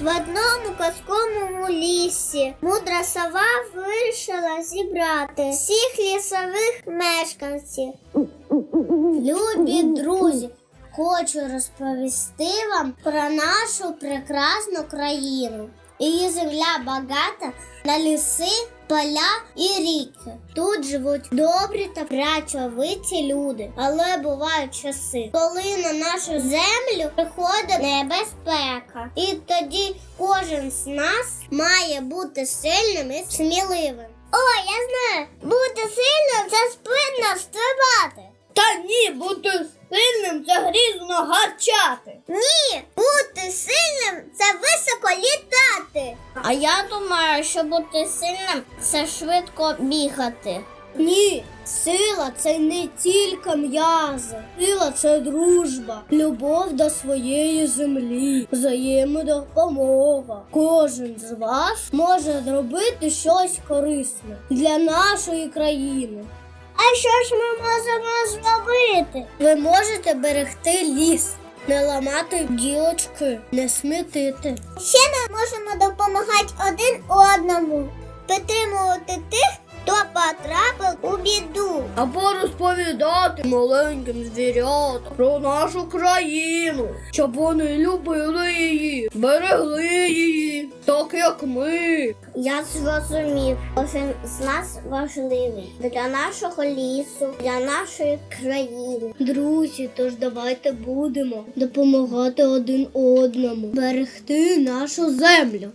В одному казковому лісі мудра сова вирішила зібрати всіх лісових мешканців. Любі друзі, хочу розповісти вам про нашу прекрасну країну. Її земля багата на ліси, поля і ріки. Тут живуть добрі та працьовиті люди, але бувають часи, коли на нашу землю приходить небезпека. І тоді кожен з нас має бути сильним і сміливим. О, я знаю, бути сильним це спинно стрибати. Та ні, бути сильним це грізно гарчати. Ні, бути сильним це високо літати. А я думаю, що бути сильним це швидко бігати. Ні, сила це не тільки м'язи. Сила це дружба, любов до своєї землі, взаємодопомога. Кожен з вас може зробити щось корисне для нашої країни. А що ж ми можемо зробити? Ви можете берегти ліс, не ламати гілочки, не смітити. Ще ми можемо допомагати один одному, підтримувати тих, хто потрапив у біду. Або розповідати маленьким звірятам про нашу країну, щоб вони любили її, берегли її, так як ми. Я зрозумів, кожен з нас важливий для нашого лісу, для нашої країни. Друзі, тож давайте будемо допомагати один одному, берегти нашу землю.